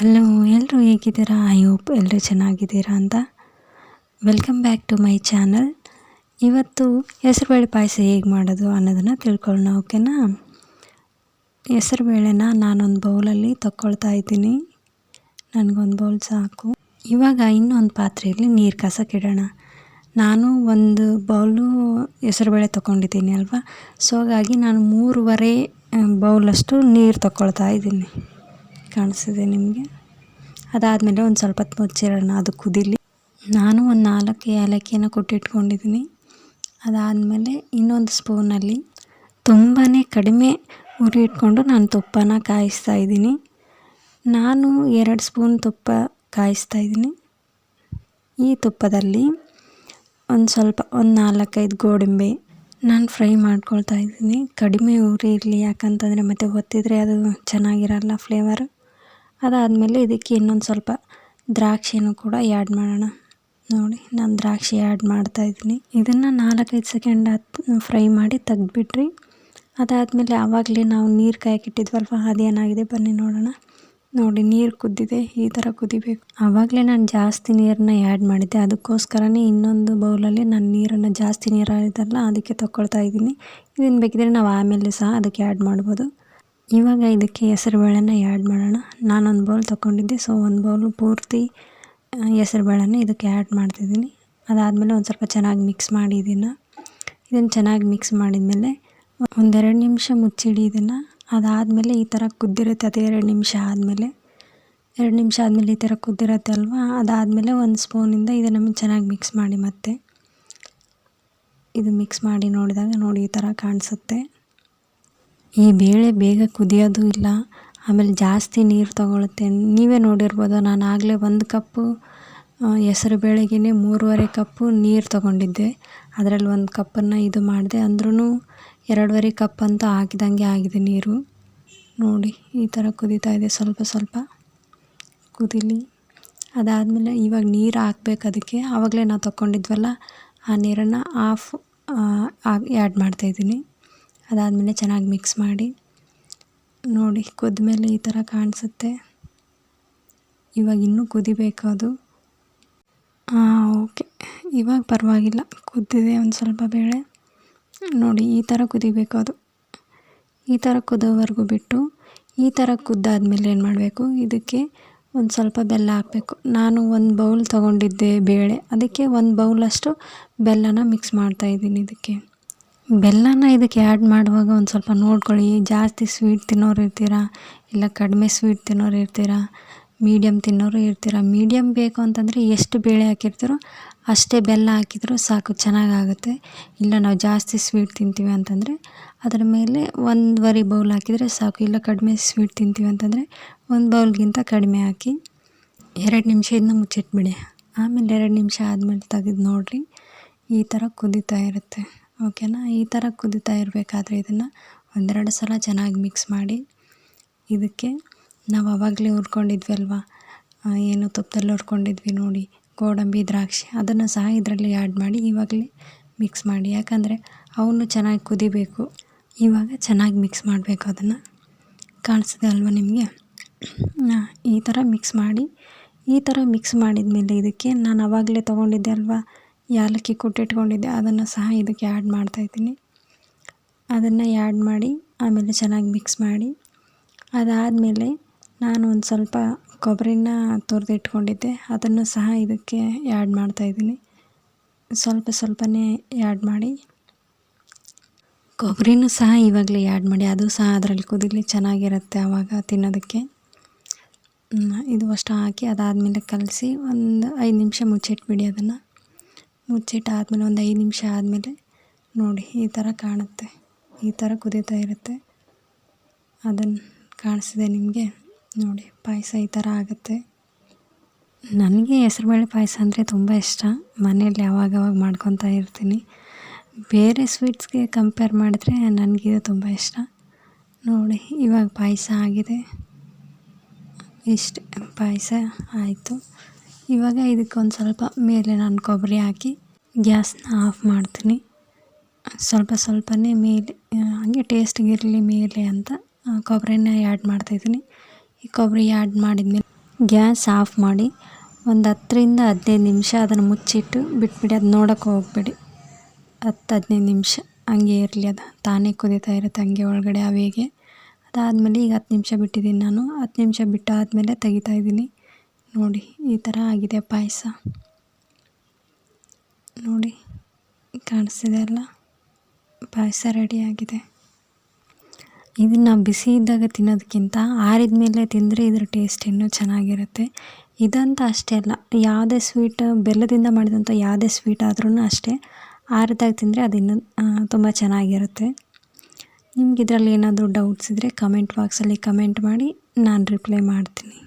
Hello ಎಲ್ಲರೂ ಹೇಗಿದ್ದೀರಾ? I hope ಎಲ್ಲರೂ ಚೆನ್ನಾಗಿದ್ದೀರಾ ಅಂತ. Welcome back to my channel. ಇವತ್ತು ಹೆಸರುಬೇಳೆ ಪಾಯಸ ಹೇಗೆ ಮಾಡೋದು ಅನ್ನೋದನ್ನು ತಿಳ್ಕೊಳ್ಳೋಣ, ಓಕೆನಾ? ಹೆಸರುಬೇಳೆನ ನಾನೊಂದು ಬೌಲಲ್ಲಿ ತಗೊಳ್ತಾ ಇದ್ದೀನಿ. ನನಗೊಂದು ಬೌಲ್ ಸಾಕು. ಇವಾಗ ಇನ್ನೊಂದು ಪಾತ್ರೆಯಲ್ಲಿ ನೀರು ಕಸಕ್ಕಿಡೋಣ. ನಾನು ಒಂದು ಬೌಲು ಹೆಸರುಬೇಳೆ ತೊಗೊಂಡಿದ್ದೀನಿ ಅಲ್ವಾ? ಸೊ, ಹಾಗಾಗಿ ನಾನು ಮೂರುವರೆ ಬೌಲಷ್ಟು ನೀರು ತಗೊಳ್ತಾ ಇದ್ದೀನಿ. ಕಾಣಿಸ್ತಿದೆ ನಿಮಗೆ? ಅದಾದಮೇಲೆ ಒಂದು ಸ್ವಲ್ಪ ಹೊತ್ತು ಮುಚ್ಚಿರೋಣ ಅದು ಕುದಿಲಿ. ನಾನು ಒಂದು ನಾಲ್ಕು ಏಲಕ್ಕಿಯನ್ನು ಕೊಟ್ಟಿಟ್ಕೊಂಡಿದ್ದೀನಿ. ಅದಾದಮೇಲೆ ಇನ್ನೊಂದು ಸ್ಪೂನಲ್ಲಿ ತುಂಬಾ ಕಡಿಮೆ ಉರಿ ಇಟ್ಕೊಂಡು ನಾನು ತುಪ್ಪನ ಕಾಯಿಸ್ತಾ ಇದ್ದೀನಿ. ನಾನು ಎರಡು ಸ್ಪೂನ್ ತುಪ್ಪ ಕಾಯಿಸ್ತಾ ಇದ್ದೀನಿ. ಈ ತುಪ್ಪದಲ್ಲಿ ಒಂದು ಸ್ವಲ್ಪ, ಒಂದು ನಾಲ್ಕೈದು ಗೋಡಂಬಿ ನಾನು ಫ್ರೈ ಮಾಡ್ಕೊಳ್ತಾ ಇದ್ದೀನಿ. ಕಡಿಮೆ ಉರಿ ಇರಲಿ, ಯಾಕಂತಂದರೆ ಮತ್ತು ಹೊತ್ತಿದ್ರೆ ಅದು ಚೆನ್ನಾಗಿರಲ್ಲ ಫ್ಲೇವರ್ ಅದಾದಮೇಲೆ ಇದಕ್ಕೆ ಇನ್ನೊಂದು ಸ್ವಲ್ಪ ದ್ರಾಕ್ಷಿನೂ ಕೂಡ ಆ್ಯಡ್ ಮಾಡೋಣ. ನೋಡಿ, ನಾನು ದ್ರಾಕ್ಷಿ ಆ್ಯಡ್ ಮಾಡ್ತಾಯಿದ್ದೀನಿ ಇದನ್ನು ನಾಲ್ಕೈದು ಸೆಕೆಂಡ್ ಹತ್ತು ಫ್ರೈ ಮಾಡಿ ತೆಗ್ದುಬಿಟ್ರಿ. ಅದಾದಮೇಲೆ ಆವಾಗಲೇ ನಾವು ನೀರು ಕಾಯಕ್ಕಿಟ್ಟಿದ್ವಲ್ವ ಅದೇನಾಗಿದೆ ಬನ್ನಿ ನೋಡೋಣ. ನೋಡಿ, ನೀರು ಕುದ್ದಿದೆ. ಈ ಥರ ಕುದಿಬೇಕು. ಆವಾಗಲೇ ನಾನು ಜಾಸ್ತಿ ನೀರನ್ನ ಆ್ಯಡ್ ಮಾಡಿದ್ದೆ. ಅದಕ್ಕೋಸ್ಕರನೇ ಇನ್ನೊಂದು ಬೌಲಲ್ಲಿ ನಾನು ನೀರನ್ನು ಜಾಸ್ತಿ ನೀರಾಗಿದ್ದಲ್ಲ ಅದಕ್ಕೆ ತೊಗೊಳ್ತಾ ಇದ್ದೀನಿ. ಇದನ್ನು ಬೇಕಿದ್ರೆ ನಾವು ಆಮೇಲೆ ಸಹ ಅದಕ್ಕೆ ಆ್ಯಡ್ ಮಾಡ್ಬೋದು. ಇವಾಗ ಇದಕ್ಕೆ ಹೆಸರುಬೇಳೆನ ಆ್ಯಡ್ ಮಾಡೋಣ. ನಾನೊಂದು ಬೌಲ್ ತೊಗೊಂಡಿದ್ದೆ ಸೊ ಒಂದು ಬೌಲು ಪೂರ್ತಿ ಹೆಸರುಬೇಳೆನ ಇದಕ್ಕೆ ಆ್ಯಡ್ ಮಾಡ್ತಿದ್ದೀನಿ. ಅದಾದಮೇಲೆ ಒಂದು ಸ್ವಲ್ಪ ಚೆನ್ನಾಗಿ ಮಿಕ್ಸ್ ಮಾಡಿ ಇದನ್ನು. ಇದನ್ನು ಚೆನ್ನಾಗಿ ಮಿಕ್ಸ್ ಮಾಡಿದಮೇಲೆ ಒಂದೆರಡು ನಿಮಿಷ ಮುಚ್ಚಿಡಿ ಇದನ್ನು. ಅದಾದಮೇಲೆ ಈ ಥರ ಕುದ್ದಿರುತ್ತೆ, ಅದು ಎರಡು ನಿಮಿಷ ಆದಮೇಲೆ. ಎರಡು ನಿಮಿಷ ಆದಮೇಲೆ ಈ ಥರ ಕುದ್ದಿರುತ್ತೆ ಅಲ್ವಾ? ಅದಾದಮೇಲೆ ಒಂದು ಸ್ಪೂನಿಂದ ಇದನ್ನು ಚೆನ್ನಾಗಿ ಮಿಕ್ಸ್ ಮಾಡಿ ಮತ್ತೆ. ಇದು ಮಿಕ್ಸ್ ಮಾಡಿ ನೋಡಿದಾಗ ನೋಡಿ ಈ ಥರ ಕಾಣಿಸುತ್ತೆ. ಈ ಬೇಳೆ ಬೇಗ ಕುದಿಯೋದು ಇಲ್ಲ. ಆಮೇಲೆ ಜಾಸ್ತಿ ನೀರು ತಗೊಳುತ್ತೆ ನೀವೇ ನೋಡಿರ್ಬೋದು, ನಾನು ಆಗಲೇ ಒಂದು ಕಪ್ಪು ಹೆಸರು ಬೇಳೆಗೆ ಮೂರುವರೆ ಕಪ್ಪು ನೀರು ತಗೊಂಡಿದ್ದೆ. ಅದರಲ್ಲಿ ಒಂದು ಕಪ್ಪನ್ನು ಇದು ಮಾಡಿದೆ. ಅಂದ್ರೂ ಎರಡೂವರೆ ಕಪ್ ಅಂತ ಹಾಕಿದಂಗೆ ಆಗಿದೆ ನೀರು. ನೋಡಿ, ಈ ಥರ ಕುದೀತಾ ಇದೆ. ಸ್ವಲ್ಪ ಸ್ವಲ್ಪ ಕುದೀಲಿ. ಅದಾದಮೇಲೆ ಇವಾಗ ನೀರು ಹಾಕ್ಬೇಕು ಅದಕ್ಕೆ. ಆವಾಗಲೇ ನಾವು ತಗೊಂಡಿದ್ವಲ್ಲ, ಆ ನೀರನ್ನು ಆಫ್ ಆ್ಯಡ್ ಮಾಡ್ತಾಯಿದ್ದೀನಿ ಅದಾದಮೇಲೆ ಚೆನ್ನಾಗಿ ಮಿಕ್ಸ್ ಮಾಡಿ ನೋಡಿ ಕುದ್ಮೇಲೆ ಈ ಥರ ಕಾಣಿಸುತ್ತೆ. ಇವಾಗ ಇನ್ನೂ ಕುದಿಬೇಕು ಅದು. ಹಾಂ ಓಕೆ. ಇವಾಗ ಪರವಾಗಿಲ್ಲ. ಕುದ್ದಿದೆ ಒಂದು ಸ್ವಲ್ಪ ಬೇಳೆ. ನೋಡಿ, ಈ ಥರ ಕುದಿಬೇಕು ಅದು. ಈ ಥರ ಕುದೋವರೆಗೂ ಬಿಟ್ಟು ಈ ಥರ ಕುದ್ದಾದ್ಮೇಲೆ ಏನು ಮಾಡಬೇಕು? ಇದಕ್ಕೆ ಒಂದು ಸ್ವಲ್ಪ ಬೆಲ್ಲ ಹಾಕಬೇಕು. ನಾನು ಒಂದು ಬೌಲ್ ತೊಗೊಂಡಿದ್ದೆ ಬೇಳೆ. ಅದಕ್ಕೆ ಒಂದು ಬೌಲಷ್ಟು ಬೆಲ್ಲನ ಮಿಕ್ಸ್ ಮಾಡ್ತಾಯಿದ್ದೀನಿ ಇದಕ್ಕೆ. ಬೆಲ್ಲನ ಇದಕ್ಕೆ ಆ್ಯಡ್ ಮಾಡುವಾಗ ಒಂದು ಸ್ವಲ್ಪ ನೋಡ್ಕೊಳ್ಳಿ. ಜಾಸ್ತಿ ಸ್ವೀಟ್ ತಿನ್ನೋರು ಇರ್ತೀರಾ? ಇಲ್ಲ ಕಡಿಮೆ ಸ್ವೀಟ್ ತಿನ್ನೋರು ಇರ್ತೀರಾ? ಮೀಡಿಯಮ್ ತಿನ್ನೋರು ಇರ್ತೀರಾ? ಮೀಡಿಯಮ್ ಬೇಕು ಅಂತಂದರೆ ಎಷ್ಟು ಬೇಳೆ ಹಾಕಿರ್ತೀರೋ ಅಷ್ಟೇ ಬೆಲ್ಲ ಹಾಕಿದರೂ ಸಾಕು, ಚೆನ್ನಾಗಾಗುತ್ತೆ. ಇಲ್ಲ ನಾವು ಜಾಸ್ತಿ ಸ್ವೀಟ್ ತಿಂತೀವಿ ಅಂತಂದರೆ ಅದರ ಮೇಲೆ ಒಂದುವರೆ ಬೌಲ್ ಹಾಕಿದರೆ ಸಾಕು. ಇಲ್ಲ ಕಡಿಮೆ ಸ್ವೀಟ್ ತಿಂತೀವಿ ಅಂತಂದರೆ ಒಂದು ಬೌಲ್ಗಿಂತ ಕಡಿಮೆ ಹಾಕಿ ಎರಡು ನಿಮಿಷ ಇದನ್ನ ಮುಚ್ಚಿಟ್ಬಿಡಿ. ಆಮೇಲೆ ಎರಡು ನಿಮಿಷ ಆದಮೇಲೆ ತೆಗೆದು ನೋಡಿರಿ. ಈ ಥರ ಕುದೀತಾ ಇರುತ್ತೆ. ಓಕೆನಾ? ಈ ಥರ ಕುದಿತಾ ಇರಬೇಕಾದ್ರೆ ಇದನ್ನು ಒಂದೆರಡು ಸಲ ಚೆನ್ನಾಗಿ ಮಿಕ್ಸ್ ಮಾಡಿ ಇದಕ್ಕೆ ನಾವು ಆವಾಗಲೇ ಹುರ್ಕೊಂಡಿದ್ವಿ ಏನು ತುಪ್ಪದಲ್ಲಿ ಹುರ್ಕೊಂಡಿದ್ವಿ ನೋಡಿ, ಗೋಡಂಬಿ, ದ್ರಾಕ್ಷಿ ಅದನ್ನು ಸಹ ಇದರಲ್ಲಿ ಆ್ಯಡ್ ಮಾಡಿ ಇವಾಗಲೇ ಮಿಕ್ಸ್ ಮಾಡಿ. ಯಾಕಂದರೆ ಅವನ್ನು ಚೆನ್ನಾಗಿ ಕುದಿಬೇಕು, ಇವಾಗ ಚೆನ್ನಾಗಿ ಮಿಕ್ಸ್ ಮಾಡಬೇಕು ಅದನ್ನು. ಕಾಣಿಸ್ತಿದೆ ಅಲ್ವಾ ನಿಮಗೆ? ಈ ಥರ ಮಿಕ್ಸ್ ಮಾಡಿ, ಈ ಥರ ಮಿಕ್ಸ್ ಮಾಡಿದ ಮೇಲೆ ಇದಕ್ಕೆ ನಾನು ಆವಾಗಲೇ ತೊಗೊಂಡಿದ್ದೆ ಅಲ್ವಾ? ಯಾಲಕ್ಕಿ ಕುಟ್ಟಿಟ್ಕೊಂಡಿದ್ದೆ, ಅದನ್ನು ಸಹ ಇದಕ್ಕೆ ಆ್ಯಡ್ ಮಾಡ್ತಾಯಿದ್ದೀನಿ ಅದನ್ನು ಆ್ಯಡ್ ಮಾಡಿ, ಆಮೇಲೆ ಚೆನ್ನಾಗಿ ಮಿಕ್ಸ್ ಮಾಡಿ. ಅದಾದಮೇಲೆ ನಾನು ಒಂದು ಸ್ವಲ್ಪ ಕೊಬ್ಬರಿನ ತುರಿದಿಟ್ಕೊಂಡಿದ್ದೆ, ಅದನ್ನು ಸಹ ಇದಕ್ಕೆ ಆ್ಯಡ್ ಮಾಡ್ತಾಯಿದ್ದೀನಿ ಸ್ವಲ್ಪ ಸ್ವಲ್ಪನೇ ಆ್ಯಡ್ ಮಾಡಿ. ಕೊಬ್ಬರಿನೂ ಸಹ ಇವಾಗಲೇ ಆ್ಯಡ್ ಮಾಡಿ, ಅದು ಸಹ ಅದರಲ್ಲಿ ಕುದಿಲಿ ಚೆನ್ನಾಗಿರುತ್ತೆ ಆವಾಗ ತಿನ್ನೋದಕ್ಕೆ. ಇದು ಅಷ್ಟು ಹಾಕಿ ಅದಾದಮೇಲೆ ಕಲಸಿ ಒಂದು ಐದು ನಿಮಿಷ ಮುಚ್ಚಿಟ್ಬಿಡಿ ಅದನ್ನು. ಮುಚ್ಚಿಟ್ಟಾದ್ಮೇಲೆ ಒಂದು ಐದು ನಿಮಿಷ ಆದಮೇಲೆ ನೋಡಿ, ಈ ಥರ ಕಾಣುತ್ತೆ. ಈ ಥರ ಕುದೀತಾ ಇರುತ್ತೆ. ಅದನ್ನು ಕಾಣಿಸಿದೆ ನಿಮಗೆ. ನೋಡಿ, ಪಾಯಸ ಈ ಥರ ಆಗುತ್ತೆ. ನನಗೆ ಹೆಸರುಬೇಳೆ ಪಾಯಸ ಅಂದರೆ ತುಂಬ ಇಷ್ಟ. ಮನೆಯಲ್ಲಿ ಯಾವಾಗವಾಗ ಮಾಡ್ಕೊತಾ ಇರ್ತೀನಿ. ಬೇರೆ ಸ್ವೀಟ್ಸ್ಗೆ ಕಂಪೇರ್ ಮಾಡಿದ್ರೆ ನನಗಿದು ತುಂಬ ಇಷ್ಟ. ನೋಡಿ, ಇವಾಗ ಪಾಯಸ ಆಗಿದೆ. ಇಷ್ಟೇ ಪಾಯಸ ಆಯಿತು. ಇವಾಗ ಇದಕ್ಕೊಂದು ಸ್ವಲ್ಪ ಮೇಲೆ ನಾನು ಕೊಬ್ಬರಿ ಹಾಕಿ ಗ್ಯಾಸ್ನ ಆಫ್ ಮಾಡ್ತೀನಿ. ಸ್ವಲ್ಪ ಸ್ವಲ್ಪನೇ ಮೇಲೆ ಹಾಗೆ ಟೇಸ್ಟಿಗಿರಲಿ ಮೇಲೆ ಅಂತ ಕೊಬ್ಬರಿನ ಆ್ಯಡ್ ಮಾಡ್ತಾಯಿದ್ದೀನಿ ಈ ಕೊಬ್ಬರಿ ಆ್ಯಡ್ ಮಾಡಿದ್ಮೇಲೆ ಗ್ಯಾಸ್ ಆಫ್ ಮಾಡಿ ಒಂದು ಹತ್ತರಿಂದ ಹದಿನೈದು ನಿಮಿಷ ಅದನ್ನು ಮುಚ್ಚಿಟ್ಟು ಬಿಟ್ಬಿಡಿ, ಅದು ನೋಡೋಕೆ ಹೋಗ್ಬೇಡಿ. ಹತ್ತು ಹದಿನೈದು ನಿಮಿಷ ಹಂಗೆ ಇರಲಿ, ಅದು ತಾನೇ ಕುದೀತಾ ಇರುತ್ತೆ, ಹಂಗೆ ಒಳಗಡೆ ಅವೇಗೆ ಅದಾದಮೇಲೆ ಈಗ ಹತ್ತು ನಿಮಿಷ ಬಿಟ್ಟಿದ್ದೀನಿ ನಾನು. ಹತ್ತು ನಿಮಿಷ ಬಿಟ್ಟಾದಮೇಲೆ ತೆಗಿತಾ ಇದ್ದೀನಿ. ನೋಡಿ, ಈ ಥರ ಆಗಿದೆ ಪಾಯಸ. ನೋಡಿ, ಕಾಣಿಸ್ತಿದೆ ಅಲ್ಲ? ಪಾಯಸ ರೆಡಿಯಾಗಿದೆ ಇದನ್ನು ಬಿಸಿ ಇದ್ದಾಗ ತಿನ್ನೋದಕ್ಕಿಂತ ಆರಿದ ಮೇಲೆ ತಿಂದರೆ ಇದ್ರ ಟೇಸ್ಟ್ ಇನ್ನೂ ಚೆನ್ನಾಗಿರುತ್ತೆ. ಇದಂತ ಅಷ್ಟೇ ಅಲ್ಲ, ಯಾವುದೇ ಸ್ವೀಟ್ ಬೆಲ್ಲದಿಂದ ಮಾಡಿದಂಥ ಯಾವುದೇ ಸ್ವೀಟ್ ಆದ್ರೂ ಅಷ್ಟೇ. ಆರಿದಾಗ ತಿಂದರೆ ಅದು ಇನ್ನೂ ತುಂಬ ಚೆನ್ನಾಗಿರುತ್ತೆ. ನಿಮ್ಗೆ ಇದರಲ್ಲಿ ಏನಾದರೂ ಡೌಟ್ಸ್ ಇದ್ದರೆ ಕಮೆಂಟ್ ಬಾಕ್ಸಲ್ಲಿ ಕಮೆಂಟ್ ಮಾಡಿ, ನಾನು ರಿಪ್ಲೈ ಮಾಡ್ತೀನಿ.